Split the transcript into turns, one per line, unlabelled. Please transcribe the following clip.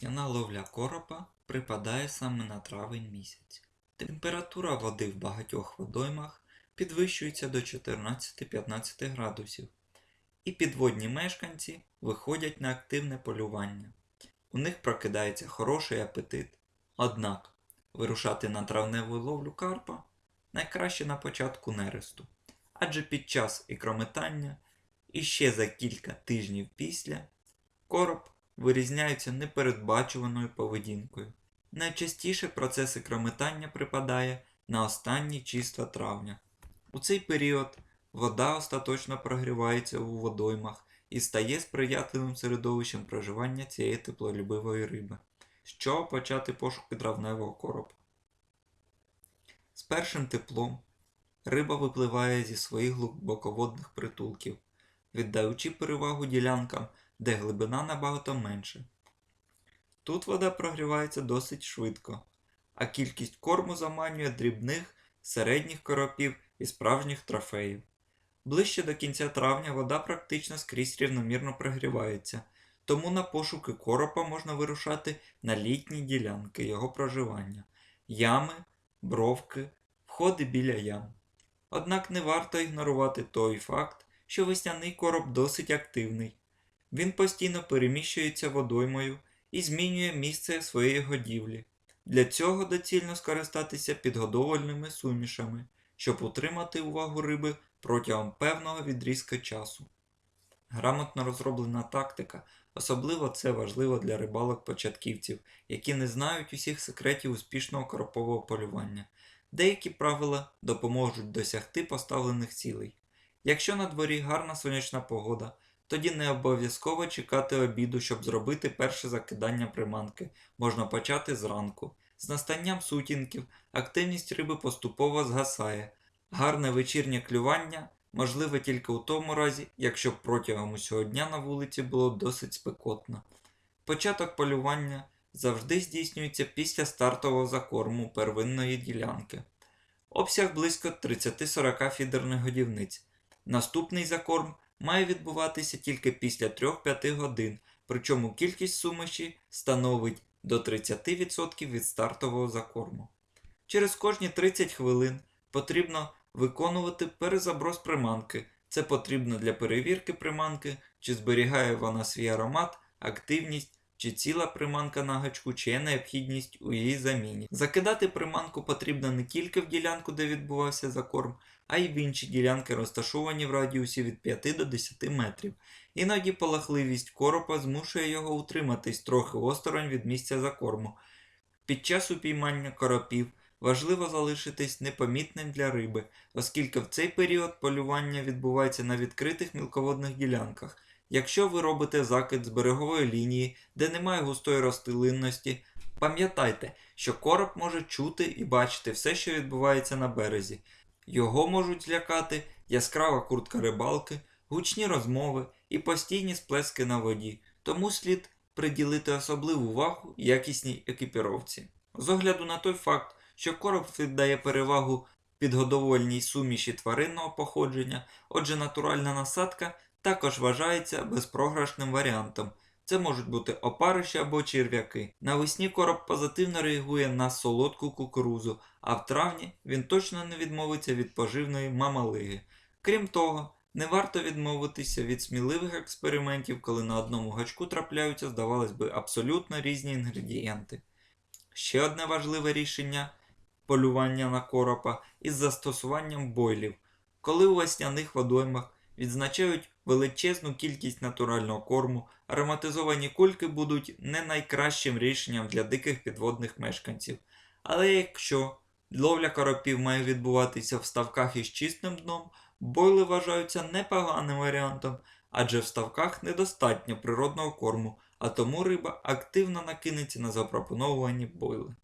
Весняна ловля коропа припадає саме на травень місяць. Температура води в багатьох водоймах підвищується до 14-15 градусів, і підводні мешканці виходять на активне полювання. У них прокидається хороший апетит. Однак вирушати на травневу ловлю карпа найкраще на початку нересту, адже під час ікрометання і ще за кілька тижнів після короб вирізняються непередбачуваною поведінкою. Найчастіше процес ікрометання припадає на останні числа травня. У цей період вода остаточно прогрівається у водоймах і стає сприятливим середовищем проживання цієї теплолюбивої риби. Чого почати пошуки травневого коропа? З першим теплом риба випливає зі своїх глибоководних притулків, віддаючи перевагу ділянкам, де глибина набагато менше. Тут вода прогрівається досить швидко, а кількість корму заманює дрібних, середніх коропів і справжніх трофеїв. Ближче до кінця травня вода практично скрізь рівномірно прогрівається, тому на пошуки коропа можна вирушати на літні ділянки його проживання, ями, бровки, входи біля ям. Однак не варто ігнорувати той факт, що весняний короб досить активний. Він постійно переміщується водоймою і змінює місце своєї годівлі. Для цього доцільно скористатися підгодовольними сумішами, щоб утримати увагу риби протягом певного відрізка часу. Грамотно розроблена тактика, особливо це важливо для рибалок-початківців, які не знають усіх секретів успішного коропового полювання. Деякі правила допоможуть досягти поставлених цілей. Якщо на дворі гарна сонячна погода, тоді не обов'язково чекати обіду, щоб зробити перше закидання приманки. Можна почати зранку. З настанням сутінків активність риби поступово згасає. Гарне вечірнє клювання можливе тільки у тому разі, якщо протягом усього дня на вулиці було досить спекотно. Початок полювання завжди здійснюється після стартового закорму первинної ділянки. Обсяг близько 30-40 фідерних годівниць. Наступний закорм має відбуватися тільки після 3-5 годин, причому кількість суміші становить до 30% від стартового закорму. Через кожні 30 хвилин потрібно виконувати перезаброс приманки. Це потрібно для перевірки приманки, чи зберігає вона свій аромат, активність, чи ціла приманка на гачку, чи є необхідність у її заміні. Закидати приманку потрібно не тільки в ділянку, де відбувався закорм, а й в інші ділянки, розташовані в радіусі від 5 до 10 метрів. Іноді полахливість коропа змушує його утриматись трохи осторонь від місця закорму. Під час упіймання коропів важливо залишитись непомітним для риби, оскільки в цей період полювання відбувається на відкритих мілководних ділянках. Якщо ви робите закид з берегової лінії, де немає густої розстилинності, пам'ятайте, що короб може чути і бачити все, що відбувається на березі. Його можуть злякати яскрава куртка рибалки, гучні розмови і постійні сплески на воді, тому слід приділити особливу увагу якісній екіпіровці. З огляду на той факт, що короб віддає перевагу підгодовольній суміші тваринного походження, отже натуральна насадка також вважається безпрограшним варіантом. Це можуть бути опариші або черв'яки. Навесні короб позитивно реагує на солодку кукурузу, а в травні він точно не відмовиться від поживної мамалиги. Крім того, не варто відмовитися від сміливих експериментів, коли на одному гачку трапляються, здавалось би, абсолютно різні інгредієнти. Ще одне важливе рішення полювання на коропа із застосуванням бойлів, коли у весняних водоймах відзначають величезну кількість натурального корму, ароматизовані кульки будуть не найкращим рішенням для диких підводних мешканців. Але якщо ловля коропів має відбуватися в ставках із чистим дном, бойли вважаються непоганим варіантом, адже в ставках недостатньо природного корму, а тому риба активно накинеться на запропоновані бойли.